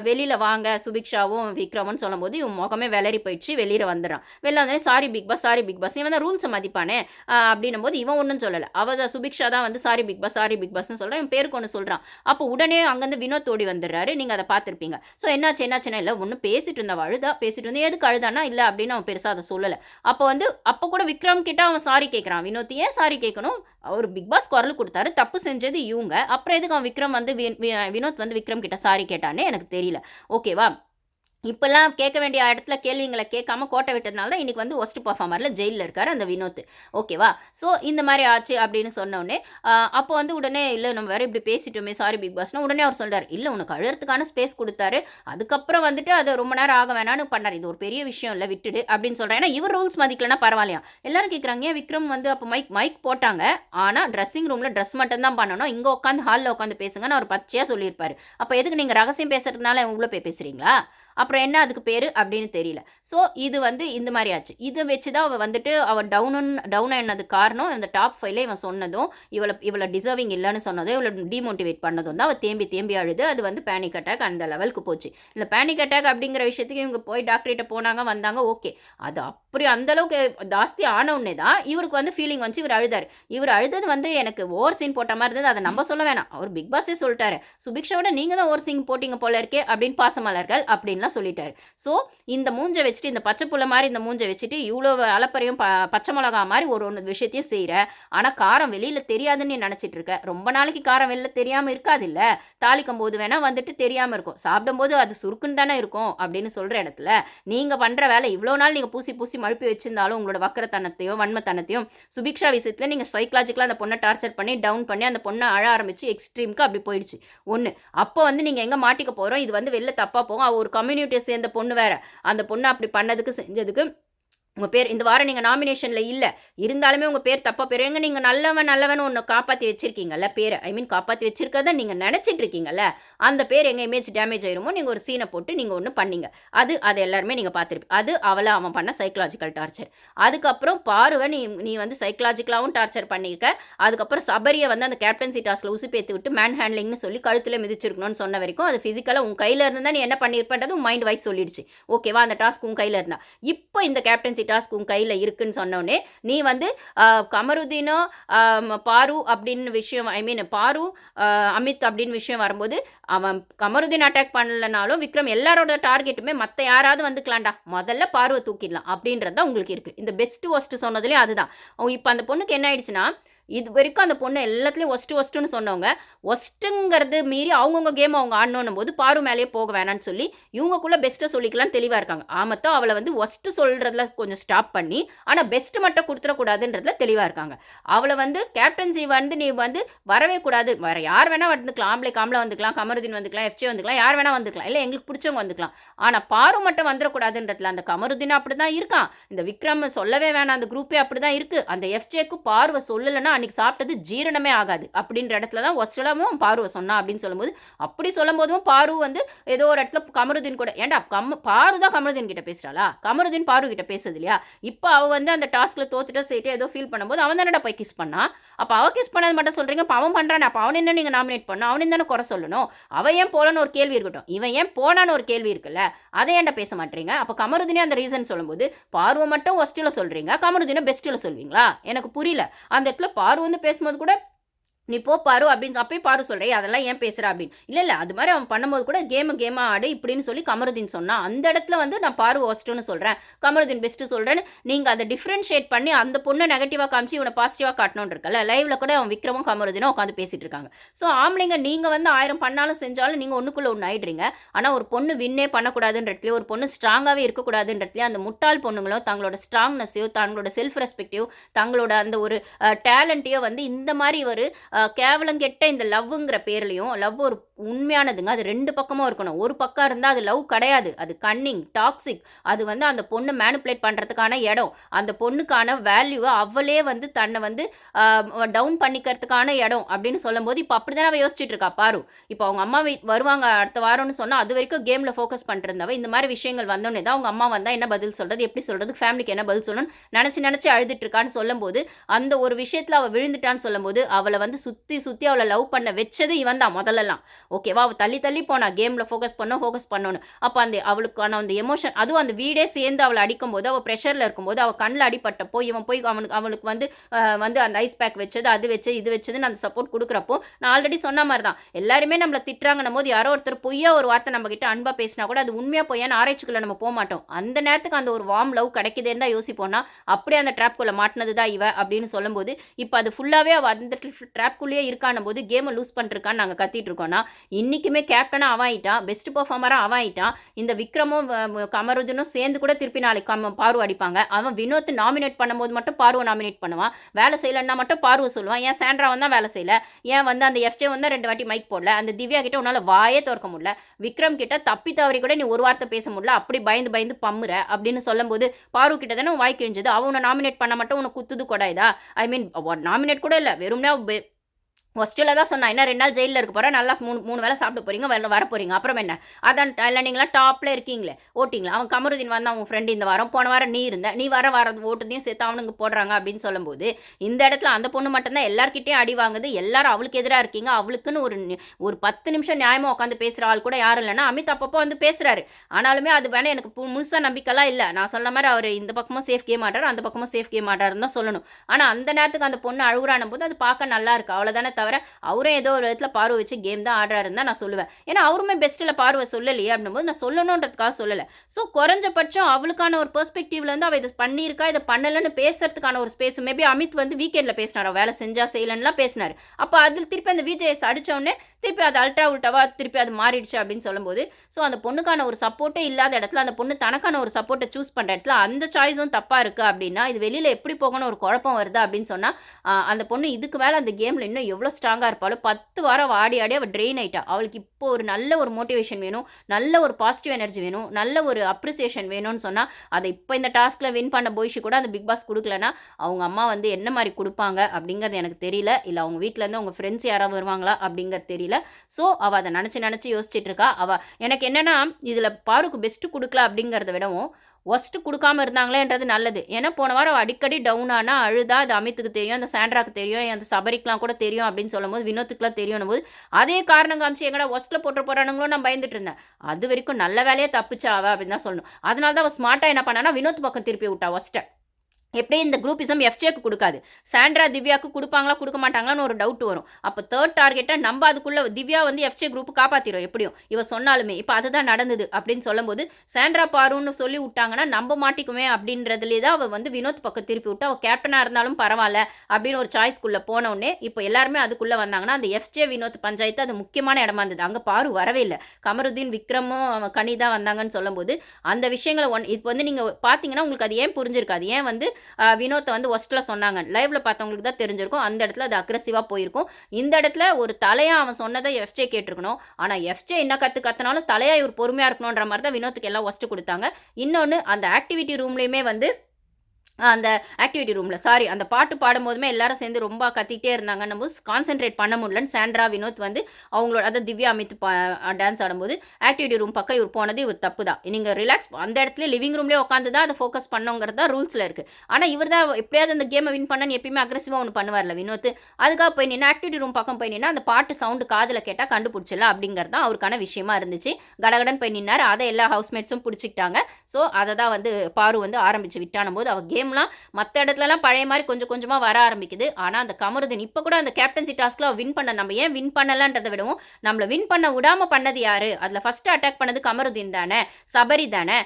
வெளியில் வாங்க சுபிக்ஷாவும் விக்ரமும் சொல்லும்போது இவன் முகமே விளறி போயிடுச்சு வெளியில் வந்துடுறான். வெளில வந்தோடனே sorry Bigg Boss sorry Bigg Boss இவன் தான் ரூல்ஸை மதிப்பானே அப்படின்னும் போது இவன் ஒன்றும் சொல்லலை. அவள் சுபிக்ஷா தான் வந்து sorry Bigg Boss sorry Bigg பாஸ்னு சொல்கிறேன் என் பேருக்கு ஒன்று சொல்கிறான் அப்போ உடனே அங்கேருந்து வினோத் ஓடி வந்துடுறாரு. நீங்கள் அதை பார்த்துருப்பீங்க. ஸோ என்னாச்சு என்னாச்சுன்னா இல்லை ஒன்று பேசிட்டு இருந்த அழுதா? பேசிட்டு இருந்தேன் எதுக்கு அழுதானா இல்லை அப்படின்னு அவன் பெருசாக அதை சொல்லலை. அப்போ வந்து அப்போ கூட விக்ரம் கிட்ட அவன் சாரி கேட்குறான் வினோத் ஏன் சாரி கேட்கணும் அவர் பிக் பாஸ் குரல் கொடுத்தாரு. தப்பு செஞ்சது இவங்க. அப்புறம் எதுக்கு அவன் விக்ரம் வந்து வினோத் வந்து விக்ரம் கிட்ட சாரி கேட்டானே எனக்கு தெரியல. ஓகேவா இப்போல்லாம் கேட்க வேண்டிய இடத்துல கேள்விங்களை கேட்காம கோட்டை விட்டதுனால தான் இன்றைக்கி வந்து ஒஸ்ட் பர்ஃபார்மரில் ஜெயிலில் இருக்கார் அந்த வினோத். ஓகேவா ஸோ இந்த மாதிரி ஆச்சு அப்படின்னு சொன்னோடனே அப்போ வந்து உடனே இல்லை நம்ம வேறு இப்படி பேசிட்டோமே சாரி பிக் பாஸ்னா உடனே அவர் சொல்கிறார் இல்லை உனக்கு அழுறதுக்கான ஸ்பேஸ் கொடுத்தாரு. அதுக்கப்புறம் வந்துட்டு அது ரொம்ப நேரம் ஆக வேணான்னு பண்ணார். இது ஒரு பெரிய விஷயம் இல்லை விட்டுடு அப்படின்னு சொல்கிறேன் ஏன்னா இவர் ரூல்ஸ் மதிக்கலன்னா பரவாயில்லையா? எல்லாரும் கேட்குறாங்க ஏன் விக்ரம் வந்து அப்போ மைக் மைக் போட்டாங்க. ஆனால் ட்ரெஸ்ஸிங் ரூமில் ட்ரெஸ் மட்டும் தான் பண்ணணும். இங்கே உட்காந்து ஹாலில் உட்காந்து பேசுங்கன்னு அவர் பச்சையாக சொல்லியிருப்பார். அப்போ எதுக்கு நீங்கள் ரகசியம் பேசுறதுனால உள்ளே போய் பேசுகிறீங்களா அப்புறம் என்ன அதுக்கு பேர் அப்படின்னு தெரியல. ஸோ இது வந்து இந்த மாதிரி ஆச்சு. இதை வச்சு தான் அவள் வந்துட்டு அவள் டவுன் டவுன் ஆனது காரணம் இந்த டாப் ஃபைவ்ல இவன் சொன்னதும் இவளை இவளை டிசர்விங் இல்லைன்னு சொன்னதும் இவளை டிமோட்டிவேட் பண்ணதும் தான் அவள் தேம்பி தேம்பி அழுது அது வந்து பேனிக் அட்டாக் அந்த லெவலுக்கு போச்சு. இந்த பேனிக் அட்டாக் அப்படிங்கிற விஷயத்துக்கு இவங்க போய் டாக்டர்கிட்ட போனாங்க வந்தாங்க ஓகே அது அப்படி அந்தளவுக்கு ஜாஸ்தி ஆன உடனே தான் இவருக்கு வந்து ஃபீலிங் வந்து இவர் அழுதார். இவர் அழுதது வந்து எனக்கு ஓவர் சீன் போட்ட மாதிரி இருந்தது அதை நம்ம சொல்ல வேணாம். அவர் பிக் பாஸே சொல்லிட்டாரு. சுபிக்ஷாவோட நீங்கள் தான் ஓவர் சீன் போட்டிங்க போல இருக்கே அப்படின்னு பாசமலர்கள் அப்படின்னு தான் சொல்லிட்டாரு. ஸோ இந்த மூஞ்சை வச்சுட்டு இந்த பச்சை புள்ள மாதிரி இந்த மூஞ்சை வச்சுட்டு இவ்வளோ அலப்பறையும் ப பச்சை மிளகா மாதிரி ஒரு ஒன்று விஷயத்தையும் செய்கிற ஆனால் காரம் வெளியில் தெரியாதுன்னு நினச்சிட்டு இருக்க. ரொம்ப நாளைக்கு காரம் வெளியில் தெரியாமல் இருக்காது இல்லை தாளிக்கும் போது வேணால் வந்துட்டு தெரியாமல் இருக்கும். சாப்பிடும்போது அது சுருக்குன்னு தானே இருக்கும் அப்படின்னு சொல்கிற இடத்துல நீங்கள் பண்ணுற வேலை இவ்வளோ நாள் நீங்கள் பூசி பூசி மழுப்பி வச்சிருந்தாலும் உங்களோட வக்கரத்தனத்தையும் வன்மத்தனத்தையும் சுபிக்ஷா விஷயத்தில் நீங்கள் சைக்கலாஜிக்கலாக அந்த பொண்ணை டார்ச்சர் பண்ணி டவுன் பண்ணி அந்த பொண்ணை அழ ஆரம்பிச்சு எக்ஸ்ட்ரீமுக்கு அப்படி போயிடுச்சு. ஒன்று அப்போ வந்து நீங்கள் எங்கே மாட்டிக்க போகிறோம் இது வந்து வெளில தப்பாக போகும். ஒரு கம்யூனி கம்யூனிட்டியை சேர்ந்த பொண்ணு வேற. அந்த பொண்ணு அப்படி பண்ணதுக்கு செஞ்சதுக்கு உங்கள் பேர் இந்த வாரம் நீங்கள் நாமினேஷனில் இல்லை. இருந்தாலுமே உங்கள் பேர் தப்பாக பேர் எங்கே நீங்கள் நல்லவன் நல்லவன் ஒன்று காப்பாற்றி வச்சுருக்கீங்கல்ல பேரை ஐ மீன் காப்பாற்றி வச்சிருக்கத நீங்கள் நினச்சிட்டு இருக்கீங்கல்ல அந்த பேர் எங்கள் இமேஜ் டேமேஜ் ஆயிருமோ நீங்கள் ஒரு சீனை போட்டு நீங்கள் ஒன்று பண்ணீங்க. அது அது எல்லாருமே நீங்கள் பார்த்துருப்பீங்க. அது அவளை அவன் பண்ண சைக்கலாஜிக்கல் டார்ச்சர் அதுக்கப்புறம் பார்வை நீ நீ வந்து சைக்கலாஜிக்கலாகவும் டார்ச்சர் பண்ணியிருக்க. அதுக்கப்புறம் சபரியை வந்து அந்த கேப்டன்சி டாஸ்கில் உசுப்பேத்து விட்டு மேன் ஹேண்ட்லிங்னு சொல்லி கழுத்தில் மிதிச்சிருக்கணும்னு சொன்ன வரைக்கும் அது ஃபிசிக்கலாக உன் கையில் இருந்தால் நீ என்ன பண்ணியிருப்பன்றது உன் மைண்ட் வைஸ் சொல்லிடுச்சு. ஓகேவா அந்த டாஸ்க் உன் கையில் இருந்தால் இப்போ இந்த கேப்டன்சி டாஸ்க் உன் கையில் இருக்குன்னு சொன்னோடனே நீ வந்து கமருதீனோ பாரு அப்படின்னு விஷயம் ஐ மீன் பாரு அமித் அப்படின்னு விஷயம் வரும்போது அவன் கமருதீன் அட்டாக் பண்ணலனாலும் விக்ரம் எல்லாரோட டார்கெட்டுமே மற்ற யாராவது வந்துக்கலாம்டா முதல்ல பார்வை தூக்கிடலாம் அப்படின்றது தான் உங்களுக்கு இருக்குது இந்த பெஸ்ட் ஒஸ்ட்டு சொன்னதுலேயும் அதுதான். இப்போ அந்த பொண்ணுக்கு என்ன ஆயிடுச்சுன்னா இது வரைக்கும் அந்த பொண்ணு எல்லாத்துலேயும் ஒஸ்ட்டு ஒஸ்ட்டுன்னு சொன்னவங்க. ஒஸ்ட்டுங்கிறது மீறி அவங்கவுங்க கேம் அவங்க ஆடணும் போது பாரு மேலேயே போக வேணான்னு சொல்லி இவங்கக்குள்ளே பெஸ்ட்டை சொல்லிக்கலாம் தெளிவாக இருக்காங்க. ஆமத்தோ அவளை வந்து ஒஸ்ட்டு சொல்கிறதுல கொஞ்சம் ஸ்டாப் பண்ணி ஆனால் பெஸ்ட்டு மட்டும் கொடுத்துடக்கூடாதுன்றதுல தெளிவாக இருக்காங்க. அவளை வந்து கேப்டன்சி வந்து நீ வந்து வரவே கூடாது. வேறு யார் வேணால் வந்துக்கலாம். ஆம்பளை காம்பளை வந்துக்கலாம். கமருதீன் வந்துக்கலாம். எஃப்ஜே வந்துக்கலாம். யார் வேணால் வந்துக்கலாம். இல்லை எங்களுக்கு பிடிச்சவங்க வந்துக்கலாம். ஆனால் பாரு மட்டும் வந்துடக்கூடாதுன்றதுல அந்த கமருதீன் அப்படி தான் இருக்கான். இந்த விக்ரம் சொல்லவே வேணாம். அந்த குரூப்பே அப்படி தான் இருக்குது அந்த எஃப்ஜேக்கு பார்வை சொல்லலைன்னா அன்றைக்கி சாப்பிட்டது ஜீரணமே ஆகாது. அப்படின்ற இடத்துல தான் ஒஸ்டலாமும் பாருவை சொன்னா அப்படின்னு சொல்லும்போது அப்படி சொல்லும் போதும் பாரு வந்து ஏதோ ஒரு இடத்துல கமருதீன் கூட ஏன்டா கம் பாரு தான் கமருதீன் கிட்ட பேசுறாளா? கமருதீன் பாரு கிட்ட பேசுது இல்லையா? இப்போ அவள் வந்து அந்த டாஸ்கில் தோத்துட்டா சேர்த்து ஏதோ ஃபீல் பண்ணும்போது அவன் தானடா போய் கிஸ் பண்ணா? அப்போ அவள் கிஸ் பண்ணது மட்டும் சொல்கிறீங்க இப்போ அவன் பண்ணுறான் அப்போ அவன் என்ன நீங்கள் நாமினேட் பண்ணணும்? அவன் தானே குறை சொல்லணும்? அவன் ஏன் போலன்னு ஒரு கேள்வி இருக்கட்டும். இவன் ஏன் போனான்னு ஒரு கேள்வி இருக்குல்ல அதை ஏன்டா பேச மாட்டீங்க? அப்போ கமருதினே அந்த ரீசன் சொல்லும்போது பார்வை மட்டும் ஒஸ்டில் சொல்கிறீங்க கமருதினை பெஸ்ட்டில் சொல்வீங்களா? எனக்கு புரியல. அந்த இடத்துல பார்வை வந்து பேசும்போது கூட நீ போ பாரு அப்படின்னு அப்பயே பாரு சொல்கிறே அதெல்லாம் ஏன் பேசுகிற அப்படின்னு. இல்லை இல்லை அது மாதிரி அவன் பண்ணும்போது கூட கேமு கேமாக ஆடு இப்படின்னு சொல்லி கமருதீன் சொன்னான். அந்த இடத்துல வந்து நான் பாரு ஒஸ்ட்டுன்னு சொல்கிறேன் கமருதீன் பெஸ்ட்டு சொல்கிறேன்னு நீங்கள் அதை டிஃப்ரென்ஷியேட் பண்ணி அந்த பொண்ணை நெகட்டிவாக காமிச்சு இவனை பாசிட்டிவாக காட்டணும்னு இருக்கல லைவில் கூட அவன் விக்ரமும் கமருதீனும் உட்காந்து பேசிகிட்டு இருக்காங்க. ஸோ ஆம்பளைங்க நீங்கள் வந்து ஆயிரம் பண்ணாலும் செஞ்சாலும் நீங்கள் ஒன்றுக்குள்ளே ஒன்று ஆயிடுறீங்க ஆனால் ஒரு பொண்ணு வின்னே பண்ணக்கூடாதுன்றதுலேயே ஒரு பொண்ணு ஸ்ட்ராங்காகவே இருக்கக்கூடாதுன்றதுலேயே அந்த முட்டாள் பொண்ணுங்களும் தங்களோட ஸ்ட்ராங்னஸையோ தங்களோட செல்ஃப் ரெஸ்பெக்டையோ தங்களோட அந்த ஒரு டேலண்ட்டையோ வந்து இந்த மாதிரி ஒரு கேவலம் கெட்ட இந்த லவ்ங்கிற பேர்லையும் லவ் ஒரு உண்மையானதுங்க. அது ரெண்டு பக்கமும் இருக்கணும். ஒரு பக்கம் இருந்தால் அது லவ் கிடையாது. அது கன்னிங் டாக்ஸிக் அது வந்து அந்த பொண்ணு மேனுப்புலேட் பண்ணுறதுக்கான இடம். அந்த பொண்ணுக்கான வேல்யூவை அவளே வந்து தன்னை வந்து டவுன் பண்ணிக்கிறதுக்கான இடம் அப்படின்னு சொல்லும்போது இப்போ அப்படி தானே அவள் யோசிச்சுட்டு இருக்கா? பாரு. இப்போ அவங்க அம்மா வருவாங்க அடுத்த வாரம்னு சொன்னால் அது வரைக்கும் கேமில் ஃபோக்கஸ் பண்ணிருந்தவ இந்த மாதிரி விஷயங்கள் வந்தோடனே தான் அவங்க அம்மா வந்தால் என்ன பதில் சொல்கிறது எப்படி சொல்கிறது ஃபேமிலிக்கு என்ன பதில் சொல்லணும்னு நினச்சி நினச்சி அழுதுட்டு இருக்கான்னு சொல்லும்போது அந்த ஒரு விஷயத்தில் அவள் விழுந்துட்டான்னு சொல்லும்போது அவளை வந்து சுற்றி சுற்றி அவளை லவ் பண்ண வச்சது இவன் தான் முதல்லலாம். ஓகேவா அவள் தள்ளி தள்ளி போனா கேமில் ஃபோக்கஸ் பண்ணோம் ஃபோக்கஸ் பண்ணணும் அப்போ அந்த அவளுக்கான அந்த எமோஷன் அதுவும் அந்த வீடே சேர்ந்து அவளை அடிக்கும்போது அவள் ப்ரெஷரில் இருக்கும்போது அவள் கண்ணில் அடிப்பட்டப்போ இவன் போய் அவனுக்கு அவளுக்கு வந்து வந்து அந்த ஐஸ் பேக் வச்சது அது வச்சது இது வச்சதுன்னு அந்த சப்போர்ட் கொடுக்குறப்போ நான் ஆல்ரெடி சொன்ன மாதிரி தான் எல்லாருமே நம்மளை திட்டுறாங்கன்னும் போது யாரோ ஒருத்தர் பொய்யா ஒரு வார்த்தை நம்ம கிட்ட அன்பாக பேசினா கூட அது உண்மையாக பொய்யான்னு ஆராய்ச்சிக்குள்ளே நம்ம போக மாட்டோம். அந்த நேரத்துக்கு அந்த ஒரு வார்ம் லவ் கிடைக்குதுன்னு தான் யோசிப்போம்னா அப்படியே அந்த ட்ராப்குள்ளே மாட்டினது தான் இவ அப்படின்னு சொல்லும்போது இப்போ அது ஃபுல்லாகவே அவள் அந்த ட்ராப் ட்ராக்குள்ளேயே இருக்கான போது கேமை லூஸ் பண்ணிருக்கான்னு நாங்கள் கத்திட்டு இருக்கோம்னா இன்றைக்குமே கேப்டனாக அவன் ஆயிட்டான் பெஸ்ட் பர்ஃபார்மராக அவன் இந்த விக்ரமும் வ- கமருதனும் சேர்ந்து கூட திருப்பி நாளைக்கு கம் பார்வை அடிப்பாங்க. அவன் வினோத் நாமினேட் பண்ணும்போது மட்டும் பார்வை நாமினேட் பண்ணுவான். வேலை செய்யலைன்னா மட்டும் பார்வை சொல்லுவான். ஏன் சாண்ட்ரா வந்தால் வேலை செய்யலை? ஏன் வந்து அந்த எஃப்ஜே வந்தால் ரெண்டு வாட்டி மைக் போடல? அந்த திவ்யா கிட்ட உன்னால் வாயே திறக்க முடியல. விக்ரம் கிட்ட தப்பி தவறி கூட நீ ஒரு வார்த்தை பேச முடியல. அப்படி பயந்து பயந்து பம்முற அப்படின்னு சொல்லும்போது பார்வை கிட்ட தானே உன் வாய் கிழிஞ்சது. அவன் உன்னை நாமினேட் பண்ண மட்டும் உனக்கு குத்துது கொடாயுதா ஐ மீன் நாமினேட் கூட இல்லை. வெறும்னா ஹாஸ்டலில் தான் சொன்னால் என்ன ரெண்டு நாள் ஜெயிலில் இருக்க போகிறேன் நல்லா மூணு மூணு வேளை சாப்பிட போகிறீங்க வெளில வர போகிறீங்க அப்புறம் என்ன? அதான் இல்லை நீங்களாம் டாப்பில் இருக்கீங்களே. ஓட்டிங்களா? அவன் கமருதீன் வந்தான் உன் ஃப்ரெண்டு இந்த வாரம் போன வாரம் நீ இருந்த நீ வர வர ஓட்டுதையும் சேர்த்து அவனுங்க போடுறாங்க அப்படின்னு சொல்லும்போது இந்த இடத்துல அந்த பொண்ணு மட்டும்தான் எல்லாருக்கிட்டையும் அடி வாங்குது. எல்லாரும் அவளுக்கு எதிராக இருக்கீங்க. அவளுக்குன்னு ஒரு நி- ஒரு பத்து நிமிஷம் நியாயமாக உட்காந்து பேசுகிற ஆள் கூட யாரும் இல்லைன்னா அமித் அப்பப்போ வந்து பேசுகிறாரு ஆனாலுமே அது வேணால் எனக்கு பு- நம்பிக்கைலாம் இல்லை. நான் சொன்ன மாதிரி அவர் இந்த பக்கமும் சேஃப் கேம் மாட்டார் அந்த பக்கமும் சேஃப் கேம் ஆடுறாருன்னு தான் சொல்லணும். ஆனால் அந்த நேரத்துக்கு அந்த பொண்ணு அழுகுறான போது அது பார்க்க நல்லா இருக்கு. அவ்வளோதானே தவிர அவரும் ஏதோ ஒரு இடத்துல பார்வை வச்சு கேம் தான் ஆடுறாருன்னு தான் நான் சொல்லுவேன். ஏன்னா அவருமே பெஸ்ட்டில் பார்வை சொல்லலையே அப்படின்னும் நான் சொல்லணுன்றதுக்காக சொல்லலை. ஸோ குறைஞ்சபட்சம் அவளுக்கான ஒரு பெர்ஸ்பெக்டிவ்லேருந்து அவள் இதை பண்ணியிருக்கா இதை பண்ணலன்னு பேசுறதுக்கான ஒரு ஸ்பேஸ் மேபி அமித் வந்து வீக்கெண்டில் பேசினார் அவ வேலை செஞ்சா செய்யலன்னுலாம் பேசினார். அப்போ அதில் திருப்பி அந்த விஜேஎஸ் அடிச்ச உடனே திருப்பி அது அல்ட்ரா உல்ட்டாவாக திருப்பி அது மாறிடுச்சு அப்படின்னு சொல்லும்போது ஸோ அந்த பொண்ணுக்கான ஒரு சப்போர்ட்டே இல்லாத இடத்துல அந்த பொண்ணு தனக்கான ஒரு சப்போர்ட்டை சூஸ் பண்ணுற இடத்துல அந்த சாய்ஸும் தப்பாக இருக்குது அப்படின்னா இது வெளியில் எப்படி போகணும் ஒரு குழப்பம் வருது அப்படின்னு சொன்னால் அந்த பொண்ணு இதுக்கு மேலே அந்த கேமில் இன்னும் எவ்வளோ ஸ்ட்ராங்காக இருப்பாளோ பத்து வாரம் ஆடி ஆடி அவள் ட்ரெயின் ஆயிட்டா. அவளுக்கு இப்போ ஒரு நல்ல ஒரு மோட்டிவேஷன் வேணும் நல்ல ஒரு பாசிட்டிவ் எனர்ஜி வேணும் நல்ல ஒரு அப்ரிசியேஷன் வேணும்னு சொன்னால் அதை இப்போ இந்த டாஸ்கில் வின் பண்ண போய்ஷி கூட அந்த பிக் பாஸ் கொடுக்கலனா அவங்க அம்மா வந்து என்ன மாதிரி கொடுப்பாங்க அப்படிங்கிறது எனக்கு தெரியல. இல்லை அவங்க வீட்டிலேருந்து அவங்க ஃப்ரெண்ட்ஸ் யாராவது வருவாங்களா அப்படிங்கிறது தெரியல. ஸோ அவள் அதை நினச்சி நினச்சி யோசிச்சுட்டு இருக்கா. அவள் எனக்கு என்னென்னா இதில் பாருக்கு பெஸ்ட்டு கொடுக்கல அப்படிங்கிறத விடவும் ஒஸ்ட்டு கொடுக்காம இருந்தாங்களேன்றது நல்லது. ஏன்னா போன வாரம் அடிக்கடி டவுன் ஆனால் அழுதா அது அமித்துக்கு தெரியும் அந்த சாண்ட்ராக்கு தெரியும் அந்த சபரிக்கெலாம் கூட தெரியும் அப்படின்னு சொல்லும்போது வினோத்துக்குலாம் தெரியும் போது அதே காரணம் காமிச்சு எங்கடா ஒஸ்ட்டில் போட்டு போகிறானுங்களோ நான் பயந்துட்டு இருந்தேன். அது வரைக்கும் நல்ல வேலையே தப்பிச்சா அவ அப்படின்னு தான் சொல்லணும். அதனால தான் அவள் ஸ்மார்ட்டாக என்ன பண்ணானா வினோத் பக்கம் திருப்பி விட்டா ஒஸ்ட்டை. எப்படி இந்த குரூப்பிசம் எஃப்ஜேக்கு கொடுக்காது. சாண்ட்ரா திவ்யாவுக்கு கொடுப்பாங்களா கொடுக்க மாட்டாங்களான்னு ஒரு டவுட் வரும். அப்போ தேர்ட் டார்கெட்டை நம்ம அதுக்குள்ளே திவ்யா வந்து எஃப்ஜே குரூப் காப்பாத்திரும் எப்படியும். இவ சொன்னாலுமே இப்போ அதுதான் நடந்தது அப்படின்னு சொல்லும்போது சாண்ட்ரா பாருன்னு சொல்லி விட்டாங்கன்னா நம்ம மாட்டிக்குமே அப்படின்றதுலே தான் அவள் வந்து வினோத் பக்கம் திருப்பி விட்டு அவள் கேப்டனாக இருந்தாலும் பரவாயில்ல அப்படின்னு ஒரு சாய்ஸ்க்குள்ளே போனவுடனே இப்போ எல்லாருமே அதுக்குள்ளே வந்தாங்கன்னா அந்த எஃப்ஜே வினோத் பஞ்சாயத்து அது முக்கியமான இடமா இருந்தது. அங்கே பாரு வரவே இல்லை. கமருதீன் விக்ரமும் அவன் கனி தான் வந்தாங்கன்னு சொல்லும்போது அந்த விஷயங்களை ஒன் இப்போ வந்து நீங்கள் பார்த்தீங்கன்னா உங்களுக்கு அது ஏன் புரிஞ்சிருக்காது? ஏன் வந்து வினோத்தை வந்து ஒஸ்ட்டில் சொன்னாங்க. லைவ்ல பார்த்தவங்களுக்கு தான் தெரிஞ்சிருக்கும். அந்த இடத்துல அது அக்ரெசிவாக போயிருக்கும். இந்த இடத்துல ஒரு தலையாக அவன் சொன்னதை எஃப்ஜே கேட்டிருக்கணும். ஆனால் எஃப்ஜே என்ன கற்று கத்தினாலும் தலையாக இவர் பொறுமையாக இருக்கணுன்ற மாதிரி தான் வினோத்துக்கு எல்லாம் ஒஸ்ட்டு கொடுத்தாங்க. இன்னொன்று அந்த ஆக்டிவிட்டி ரூம்லேயுமே வந்து அந்த ஆக்டிவிட்டி ரூமில் சாரி அந்த பாட்டு பாடும்போதுமே எல்லாரும் சேர்ந்து ரொம்ப கத்திக்கிட்டே இருந்தாங்க. நம்ம கான்சென்ட்ரேட் பண்ண முடியலன்னு சாண்ட்ரா வினோத் வந்து அவங்களோட அதை திவ்யா அமித் டான்ஸ் ஆடும்போது ஆக்டிவிட்டி ரூம் பக்கம் இவர் போனது இவர் தப்பு தான். நீங்கள் ரிலாக்ஸ் அந்த இடத்துல லிவிங் ரூம்லேயே உட்காந்து தான் அதை ஃபோக்கஸ் பண்ணோங்கிறது தான் ரூல்ஸில் இருக்குது ஆனால் இவர் தான் எப்படியாவது அந்த கேமை வின் பண்ணனு எப்பயுமே அக்ரெசிவாக ஒன்று பண்ணுவார்ல வினோத் அதுக்காக போய் நின்று ஆக்டிவிட்டி ரூம் பக்கம் போய் நின்னா அந்த பாட்டு சவுண்டு காதில் கேட்டால் கண்டுபிடிச்சிடலாம் அப்படிங்கிறது தான் அவருக்கான விஷயமா இருந்துச்சு. கடகடன் போய் நின்னார். அதை எல்லா ஹவுஸ்மேட்ஸும் பிடிச்சிக்கிட்டாங்க. ஸோ அதை தான் வந்து பாரு வந்து ஆரம்பிச்சு விட்டான போது அவள் கேம் கேம்லாம் மற்ற இடத்துலலாம் பழைய மாதிரி கொஞ்சம் கொஞ்சமாக வர ஆரம்பிக்குது. ஆனால் அந்த கமருதன் இப்போ கூட அந்த கேப்டன்சி டாஸ்க்கில் வின் பண்ண நம்ம ஏன் வின் பண்ணலான்றதை விடவும் நம்மளை வின் பண்ண விடாம பண்ணது யாரு? அதில் ஃபர்ஸ்ட் அட்டாக் பண்ணது கமருதீன் தானே? சபரி தானே?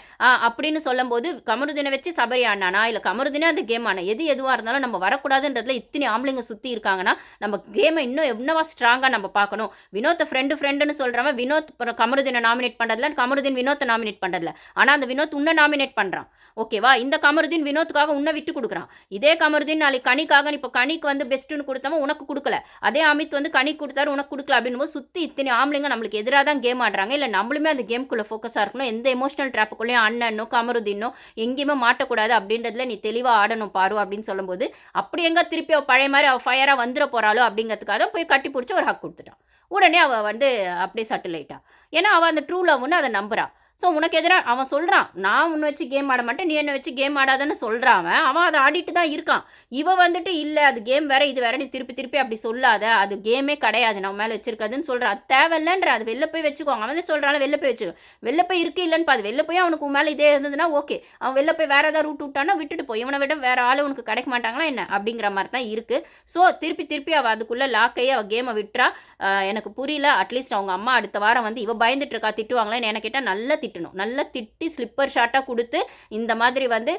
அப்படின்னு சொல்லும்போது கமருதீனை வச்சு சபரி ஆனானா? இல்லை கமருதீனே அந்த கேம் ஆனா? எது எதுவாக இருந்தாலும் நம்ம வரக்கூடாதுன்றதுல இத்தனை ஆம்பளைங்க சுற்றி இருக்காங்கன்னா நம்ம கேமை இன்னும் எவ்வளவா ஸ்ட்ராங்காக நம்ம பார்க்கணும்? வினோத்தை ஃப்ரெண்டு ஃப்ரெண்டுன்னு சொல்கிறவன் வினோத் அப்புறம் கமருதீனை நாமினேட் பண்ணுறதுல கமருதீன் வினோத்தை நாமினேட் பண்ணுறதுல ஆனால் அந்த வினோத் உன்னை நாமினேட் பண்ணுறான் ஓகேவா இந்த கமருதீன் வினோத்துக்காக உன்னை விட்டு கொடுக்குறான். இதே கமருதீன் நாளைக்கு கனிக்காக இப்போ கனிக்கு வந்து பெஸ்ட்டுன்னு கொடுத்தவன் உனக்கு கொடுக்கல. அதே அமித் வந்து கனி கொடுத்தாரு உனக்கு கொடுக்கல அப்படின்னு போது சுற்றி இத்தனை ஆம்பளைங்க நம்மளுக்கு எதிராக தான் கேம் ஆடுறாங்க. இல்லை நம்மளுமே அந்த கேம்குள்ளே ஃபோக்கஸாக இருக்கணும். எந்த எமோஷனல் ட்ராப்புக்குள்ளேயும் அண்ணனோ கமருதீனோ எங்கேயுமே மாட்டக்கூடாது அப்படின்றதுல நீ தெளிவாக ஆடணும் பாரு அப்படின்னு சொல்லும்போது அப்படி எங்கே திருப்பி அவள் பழைய மாதிரி அவள் ஃபயராக வந்துட போகிறாளோ அப்படிங்கிறதுக்காக தான் போய் கட்டி பிடிச்சி ஒரு ஹக் கொடுத்துட்டான். உடனே அவள் வந்து அப்படியே சட்டில் ஆயிட்டா. ஏன்னா அவள் அந்த ட்ரூ லவ்னு அதை நம்புறா. ஸோ உனக்கு எதிராக அவன் சொல்கிறான் நான் உன்னை வச்சு கேம் ஆட மாட்டேன் நீ என்னை வச்சு கேம் ஆடாதன்னு சொல்கிறான் அவன். அவன் அதை ஆடிட்டு தான் இருக்கான். இவன் வந்துட்டு இல்லை அது கேம் வேற இது வேற நீ திருப்பி திருப்பி அப்படி சொல்லாத. அது கேமே கிடையாது நம்ம மேலே வச்சிருக்காதுன்னு சொல்கிறான் அது தேவையில்லைன்ற அது வெளில போய் வச்சுக்கோங்க அவன் வந்து சொல்கிறான் வெளில போய் வச்சுக்கோ. வெளில போய் இருக்கு இல்லைன்னு பாது வெளில போய் அவனுக்கு உன் மேலே இதே இருந்ததுன்னா ஓகே அவன் வெளில போய் வேற ஏதாவது ரூட் விட்டானா விட்டுட்டு போய் இவனை விட வேற ஆள் உனக்கு கிடைக்க மாட்டாங்களா என்ன? அப்படிங்கிற மாதிரி தான் இருக்குது ஸோ திருப்பி திருப்பி அவள் அதுக்குள்ளே லாக்கையே அவள் கேமை விட்டுறா. எனக்கு புரியல. அட்லீஸ்ட் அவங்க அம்மா அடுத்த வாரம் வந்து இவ பயந்துட்டு இருக்கா திட்டுவாங்களேன்னு எனக்கு கேட்டால் நல்லா திட்டணும். நல்லா திட்டி ஸ்லிப்பர் ஷாட்டாக கொடுத்து இந்த மாதிரி வந்து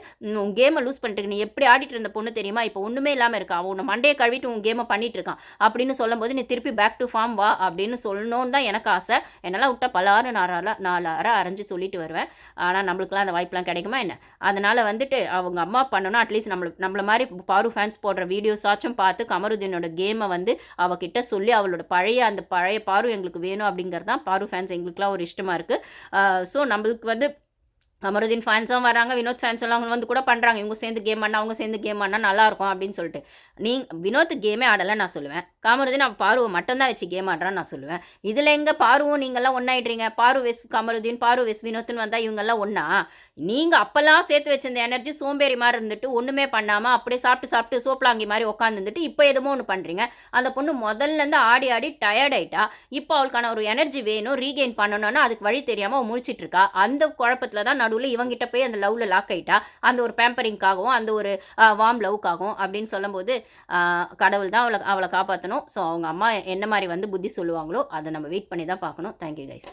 உன் கேமை லூஸ் பண்ணிட்டு நீ எப்படி ஆடிட்டு இருந்த பொண்ணு தெரியுமா? இப்போ ஒன்றுமே இல்லாமல் இருக்கா? அவன் உன்னை மண்டையை கழுவிட்டு உன் கேமை பண்ணிட்டு இருக்கான். அப்படின்னு சொல்லும்போது நீ திருப்பி பேக் டு ஃபார்ம் வா அப்படின்னு சொல்லணும்னு தான் எனக்கு ஆசை. என்னால் விட்டா பலாறு ஆறு நாலு அரை அரைஞ்சு சொல்லிட்டு வருவேன். ஆனால் நம்மளுக்குலாம் அந்த வாய்ப்புலாம் கிடைக்குமா என்ன? அதனால் வந்துட்டு அவங்க அம்மா பண்ணணும். அட்லீஸ்ட் நம்மள நம்மள மாதிரி பாரு ஃபேன்ஸ் போடுற வீடியோஸாச்சும் பார்த்து கமருதீனோட கேமை வந்து அவகிட்ட சொல்லி அவளோட பழைய அந்த பழைய பாரு எங்களுக்கு வேணும் அப்படிங்கிறது தான் பாரு ஃபேன்ஸ் எங்களுக்குலாம் ஒரு இஷ்டமாக இருக்குது ஸோ நம்மளுக்கு வந்து அமருதீன் ஃபேன்ஸும் வராங்க வினோத் ஃபேன்ஸ் எல்லாம் வந்து கூட பண்ணுறாங்க இவங்க சேர்ந்து கேம் ஆடினா அவங்க சேர்ந்து கேம் ஆடினா நல்லாயிருக்கும் அப்படின்னு சொல்லிட்டு. நீ வினோத் கேமே ஆடலை நான் சொல்லுவேன். காமருதீன் அவன் பாருவை மட்டும்தான் வச்சு கேம் ஆடுறான்னு நான் சொல்லுவேன். இதில் எங்கே பாருவும் நீங்கள்லாம் ஒன்றாயிடுறீங்க பாரு வெஸ் காமருதீன் பாரு வெஸ் வினோத்னு வந்தால் இவங்கெல்லாம் ஒன்றா நீங்கள் அப்போல்லாம் சேர்த்து வச்சிருந்த எனர்ஜி சோம்பேறி மாதிரி இருந்துட்டு ஒன்றுமே பண்ணாமல் அப்படியே சாப்பிட்டு சாப்பிட்டு சோப்லாங்கி மாதிரி உட்காந்துருந்துட்டு இப்போ எதுமோ ஒன்று பண்ணுறீங்க அந்த பொண்ணு முதல்லேருந்து ஆடி ஆடி டயர்ட் ஆயிட்டா. இப்போ அவளுக்கான ஒரு எனர்ஜி வேணும் ரீகெயின் பண்ணணும்னா அதுக்கு வழி தெரியாமல் அவள் முழிச்சிட்டு இருக்கா. அந்த குழப்பத்தில் தான் நடுவில் இவங்கிட்ட போய் அந்த லவ்வில் லாக் ஆயிட்டா. அந்த ஒரு பேம்பரிங்காகவும் அந்த ஒரு வார்ம் லவ்க்காகவும் அப்படின்னு சொல்லும்போது கடவுள் தான் அவளை அவளை காப்பாற்றணும் ஸோ அவங்க அம்மா என்ன மாதிரி வந்து புத்தி சொல்லுவாங்களோ அதை நம்ம வெயிட் பண்ணி தான் பார்க்கணும் தேங்க்யூ கைஸ்